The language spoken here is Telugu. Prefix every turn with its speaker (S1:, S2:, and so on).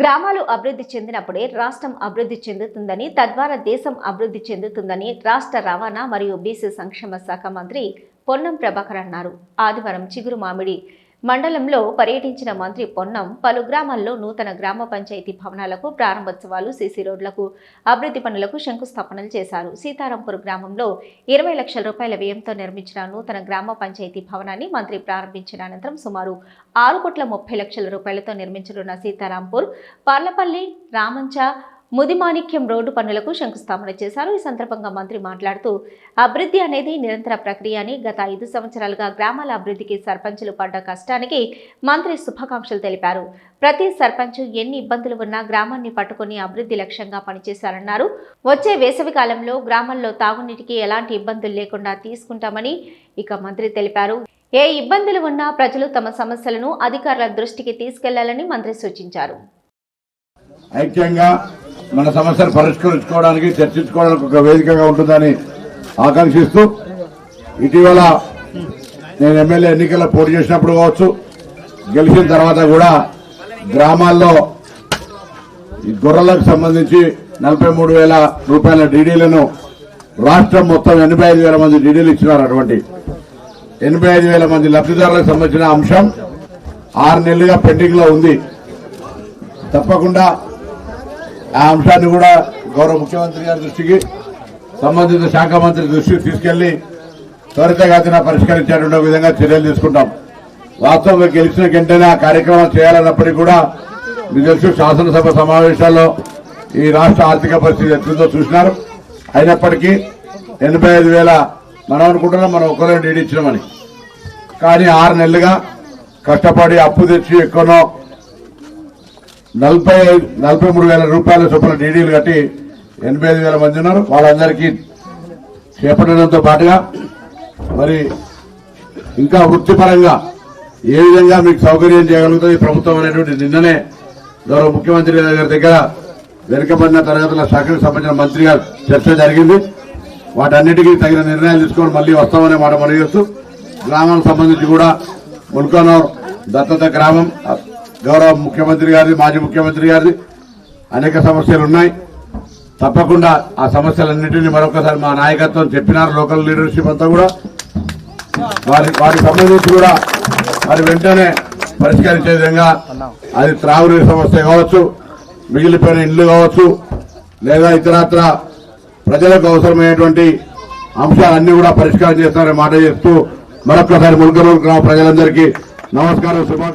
S1: గ్రామాలు అభివృద్ధి చెందినప్పుడే రాష్ట్రం అభివృద్ధి చెందుతుందని తద్వారా దేశం అభివృద్ధి చెందుతుందని రాష్ట్ర రవాణా మరియు బీసీ సంక్షేమ శాఖ మంత్రి పొన్నం ప్రభాకర్ అన్నారు. ఆదివారం చిగురు మామిడి మండలంలో పర్యటించిన మంత్రి పొన్నం పలు గ్రామాల్లో నూతన గ్రామ పంచాయతీ భవనాలకు ప్రారంభోత్సవాలు సీసీ రోడ్లకు అభివృద్ధి పనులకు శంకుస్థాపనలు చేశారు. సీతారాంపూర్ గ్రామంలో ఇరవై లక్షల రూపాయల వ్యయంతో నిర్మించిన నూతన గ్రామ పంచాయతీ భవనాన్ని మంత్రి ప్రారంభించిన అనంతరం సుమారు ఆరు కోట్ల ముప్పై లక్షల రూపాయలతో నిర్మించనున్న సీతారాంపూర్ పార్లపల్లి రామంచ ముదిమాణిక్యం రోడ్డు పనులకు శంకుస్థాపన చేశారు. ఈ సందర్భంగా మంత్రి మాట్లాడుతూ అభివృద్ధి అనేది నిరంతర ప్రక్రియ అని గత ఐదు సంవత్సరాలుగా గ్రామాల అభివృద్ధికి సర్పంచులు పడ్డ కష్టానికి మంత్రి శుభాకాంక్షలు తెలిపారు. ప్రతి సర్పంచ్ ఎన్ని ఇబ్బందులు ఉన్నా గ్రామాన్ని పట్టుకుని అభివృద్ధి లక్ష్యంగా పనిచేశారన్నారు. వచ్చే వేసవి కాలంలో గ్రామంలో తాగునీటికి ఎలాంటి ఇబ్బందులు లేకుండా తీసుకుంటామని ఇక మంత్రి తెలిపారు. ఏ ఇబ్బందులు ఉన్నా ప్రజలు తమ సమస్యలను అధికారుల దృష్టికి తీసుకెళ్ళాలని మంత్రి సూచించారు.
S2: ఐక్యంగా మన సమస్యలు పరిష్కరించుకోవడానికి చర్చించుకోవడానికి ఒక వేదికగా ఉంటుందని ఆకాంక్షిస్తూ ఇటీవల నేను ఎమ్మెల్యే ఎన్నికల్లో పోటీ చేసినప్పుడు కావచ్చు గెలిచిన తర్వాత కూడా గ్రామాల్లో ఈ గొర్రెలకు సంబంధించి నలభై మూడు వేల రూపాయల డీడీలను రాష్ట్రం మొత్తం ఎనభై ఐదు వేల మంది డీడీలు ఇచ్చినారు అటువంటి. ఎనభై ఐదు వేల మంది లబ్ధిదారులకు సంబంధించిన అంశం ఆరు నెలలుగా పెండింగ్లో ఉంది. తప్పకుండా ఆ అంశాన్ని కూడా గౌరవ ముఖ్యమంత్రి గారి దృష్టికి సంబంధిత శాఖ మంత్రి దృష్టికి తీసుకెళ్ళి త్వరితగతిన పరిష్కరించేటువంటి విధంగా చర్యలు తీసుకుంటాం. వాస్తవంగా గెలిచిన వెంటనే ఆ కార్యక్రమం చేయాలన్నప్పటికీ కూడా మీకు తెలుసు శాసనసభ సమావేశాల్లో ఈ రాష్ట్ర ఆర్థిక పరిస్థితి ఎట్లుందో చూసినారు. అయినప్పటికీ ఎనభై ఐదు వేల మనం అనుకుంటున్నాం మనం ఒక్కరే డీడీ ఇచ్చినామని. కానీ ఆరు నెలలుగా కష్టపడి అప్పు తెచ్చి ఎక్కడో నలభై ఐదు- నలభై మూడు వేల రూపాయల చొప్పున డీడీలు కట్టి ఎనభై ఐదు వేల మంది ఉన్నారు. వాళ్ళందరికీ చేపట్టడంతో పాటుగా మరి ఇంకా వృత్తిపరంగా ఏ విధంగా మీకు సౌకర్యం చేయగలుగుతుంది ప్రభుత్వం అనేటువంటి నిన్ననే గౌరవ ముఖ్యమంత్రి గారి దగ్గర వెనుకబడిన తరగతుల శాఖకు సంబంధించిన మంత్రి గారు చర్చ జరిగింది. వాటన్నిటికీ తగిన నిర్ణయాలు తీసుకొని మళ్ళీ వస్తామనే మాట మనవి చేస్తూ గ్రామానికి సంబంధించి కూడా ముల్కనూర్ దత్తత గ్రామం గౌరవ ముఖ్యమంత్రి గారిది మాజీ ముఖ్యమంత్రి గారిది అనేక సమస్యలు ఉన్నాయి. తప్పకుండా ఆ సమస్యలన్నింటినీ మరొకసారి మా నాయకత్వం చెప్పినారు లోకల్ లీడర్షిప్ అంతా కూడా. వారి వారికి సంబంధించి కూడా మరి వెంటనే పరిష్కరించే విధంగా అది త్రాగునీరు సమస్య కావచ్చు మిగిలిపోయిన ఇల్లు కావచ్చు లేదా ఇతరత్ర ప్రజలకు అవసరమైనటువంటి అంశాలన్నీ కూడా పరిష్కారం చేస్తారని మాట చేస్తూ మరొకసారి ముల్కనూరు గ్రామ ప్రజలందరికీ నమస్కారం శుభాకాంక్ష